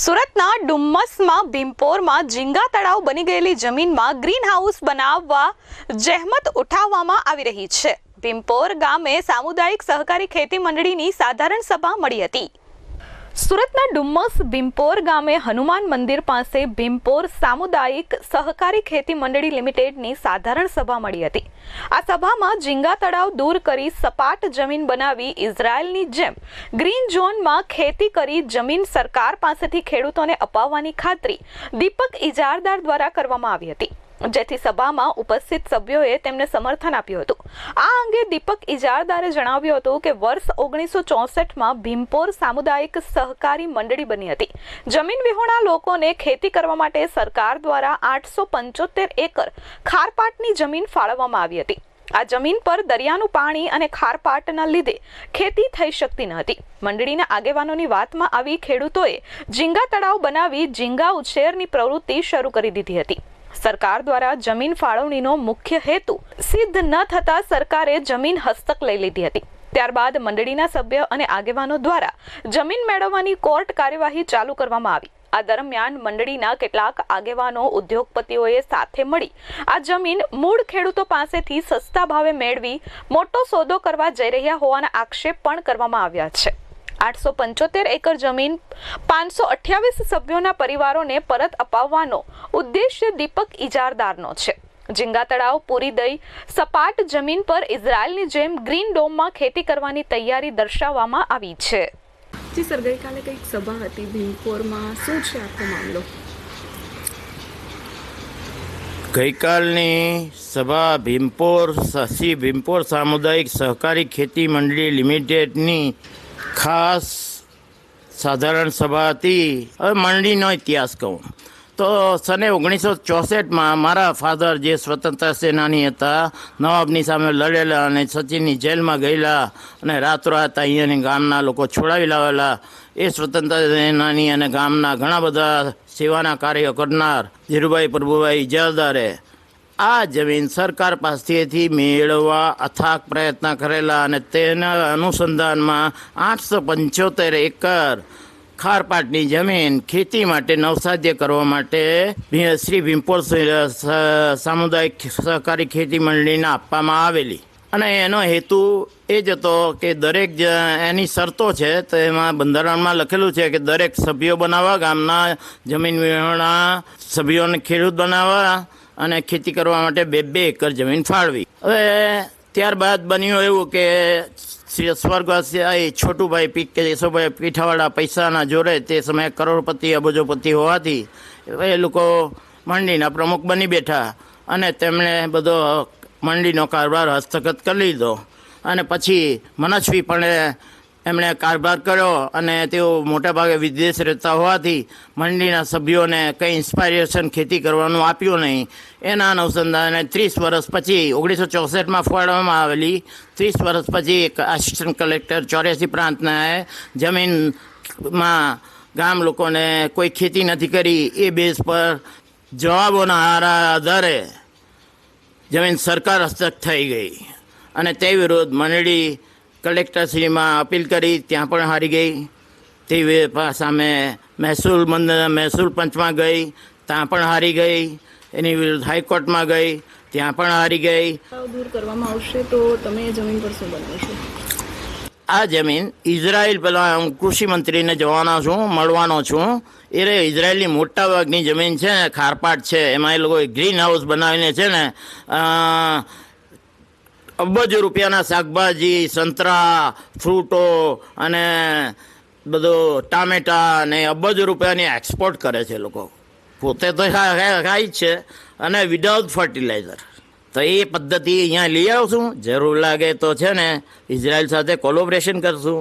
સુરતના ડુમ્મસમાં ભીમપોરમાં ઝીંગા તળાવ બની ગયેલી જમીનમાં ગ્રીન હાઉસ બનાવવા જહેમત ઉઠાવવામાં આવી રહી છે. ભીમપોર ગામે સામુદાયિક સહકારી ખેતી મંડળીની સાધારણ સભા મળી હતી. સુરતના ડુમ્મસ ભીમપોર ગામે હનુમાન મંદિર પાસે ભીમપોર સામુદાયિક સહકારી ખેતી મંડળી લિમિટેડની સાધારણ સભા મળી હતી. આ સભામાં ઝીંગા તળાવ દૂર કરી સપાટ જમીન બનાવી ઇઝરાયલની જેમ ગ્રીન ઝોનમાં ખેતી કરી જમીન સરકાર પાસેથી ખેડૂતોને અપાવવાની ખાતરી દીપક ઇજારદાર દ્વારા કરવામાં આવી હતી. જેથી સભામાં ઉપસ્થિત સભ્યોએ તેમને સમર્થન આપ્યું હતું. આ અંગે દીપક ઇજારદારે જણાવ્યું હતું કે વર્ષ ઓગણીસો ચોસઠમાં ભીમપોર સામુદાયિક સહકારી મંડળી બની હતી. જમીન વિહોણા લોકોને ખેતી કરવા માટે સરકાર દ્વારા આઠસો પંચોતેર એકર ખારપાટની જમીન ફાળવવામાં આવી હતી. આ જમીન પર દરિયાનું પાણી અને ખારપાટના લીધે ખેતી થઈ શકતી ન હતી. મંડળીના આગેવાનોની વાતમાં આવી ખેડૂતોએ ઝીંગા તળાવ બનાવી ઝીંગા ઉછેરની પ્રવૃત્તિ શરૂ કરી દીધી હતી. સરકાર દ્વારા જમીન ફાળવણીનો મુખ્ય હેતુ સિદ્ધ ન થતા સરકારે જમીન હસ્તક લઈ લીધી હતી. ત્યારબાદ મંડળીના સભ્ય અને આગેવાનો દ્વારા જમીન મેળવવાની કોર્ટ કાર્યવાહી ચાલુ કરવામાં આવી. આ દરમિયાન મંડળીના કેટલાક આગેવાનો, ઉદ્યોગપતિઓએ સાથે મળી આ જમીન મૂળ ખેડૂતો પાસેથી સસ્તા ભાવે મેળવી, મોટો સોદો કરવા જઈ રહ્યા હોવાના આક્ષેપ પણ કરવામાં આવ્યા છે. આઠસો પંચોતેર એકર જમીન પાંચસો અઠ્યાવીસ સભ્યોના પરિવારોને પરત અપાવવાનો ઉદ્દેશ્ય દીપક ઇજારદારનો છે. ઝીંગા તળાવ પૂરી દઈ સપાટ જમીન પર ઇઝરાયલની જેમ ગ્રીન ડોમમાં ખેતી કરવાની તૈયારી દર્શાવવામાં આવી છે. જી સર ગઈકાલે કંઈક સભા હતી ભીમપોરમાં. શું છે આખો મામલો? ગઈકાલની સભા ભીમપોર સસી ભીમપોર સામુદાયિક સહકારી ખેતી મંડળી લિમિટેડની ખાસ સાધારણ સભા હતી હવે મંડળીનો ઇતિહાસ કહું. તો સને ઓગણીસો ચોસઠમાં મારા ફાધર જે સ્વતંત્ર સેનાની હતા, નવાબની સામે લડેલા અને સચિનની જેલમાં ગયેલા અને રાતોરાત અહીંયાની ગામના લોકો છોડાવી લાવેલા, એ સ્વતંત્ર સેનાની અને ગામના ઘણા બધા સેવાના કાર્યો કરનાર ધીરુભાઈ પ્રભુભાઈ ઇજારદારે આ જમીન સરકાર પાસેથી મેળવવા અથાગ પ્રયત્ન કરેલા અને તેના અનુસંધાનમાં આઠસો પંચોતેર એકર ખારપાટની જમીન ખેતી માટે નવસાધ્ય કરવા માટે શ્રી ભીમપોર સામુદાયિક સહકારી ખેતી મંડળીને આપવામાં આવેલી. અને એનો હેતુ એ જ હતો કે દરેક એની શરતો છે, તો એમાં બંધારણમાં લખેલું છે કે દરેક સભ્યો બનાવવા, ગામના જમીન વિહોણા, સભ્યોને ખેડૂત બનાવવા અને ખેતી કરવા માટે બે બે એકર જમીન ફાળવી. હવે ત્યારબાદ બન્યું એવું કે શ્રી સ્વર્ગવાસી છોટુભાઈ પી કે યશોભાઈ પીઠાવાળા પૈસાના જોરે તે સમયે કરોડપતિ, અબજોપતિ હોવાથી એ લોકો મંડીના પ્રમુખ બની બેઠા અને તેમણે બધો મંડીનો કારોબાર હસ્તગત કરી લીધો. અને પછી મનસ્વી પણ એમણે કારભાર કર્યો અને તેઓ મોટાભાગે વિદેશ રહેતા હોવાથી મંડળીના સભ્યોને કંઈ ઇન્સ્પાયરેશન ખેતી કરવાનું આપ્યું નહીં. એના અનુસંધાને ત્રીસ વર્ષ પછી ઓગણીસો ચોસઠમાં ફાળવામાં આવેલી, ત્રીસ વર્ષ પછી એક આસિસ્ટન્ટ કલેક્ટર ચોર્યાસી પ્રાંતના જમીનમાં ગામ લોકોને કોઈ ખેતી નથી કરી, એ બેઝ પર જવાબોના હારા આધારે જમીન સરકાર હસ્તક થઈ ગઈ. અને તે વિરુદ્ધ મંડળી કલેક્ટરશ્રીમાં અપીલ કરી ત્યાં પણ હારી ગઈ. તે સામે મહેસૂલ મંદ મહેસૂલ પંચમાં ગઈ ત્યાં પણ હારી ગઈ. એની વિરુદ્ધ હાઈકોર્ટમાં ગઈ ત્યાં પણ હારી ગઈ. દૂર કરવામાં આવશે તો તમે જમીન પર શું બનાવશો આ જમીન ઇઝરાયલ પેલા હું કૃષિ મંત્રીને જવાનો છું મળવાનો છું. એ રે ઇઝરાયલની મોટા ભાગની જમીન છે ને ખારપાટ છે. એમાં એ લોકો ગ્રીન હાઉસ બનાવીને છે ને અબજો રૂપિયાના શાકભાજી, સંતરા, ફ્રૂટો અને બધું ટામેટા ને અબજ રૂપિયાની એક્સપોર્ટ કરે છે લોકો. પોતે તો ખાય છે. અને વિધાઉટ ફર્ટિલાઇઝર તો એ પદ્ધતિ અહીંયા લઈ આવશું. જરૂર લાગે તો છે ને, ઇઝરાયલ સાથે કોલોબરેશન કરશું.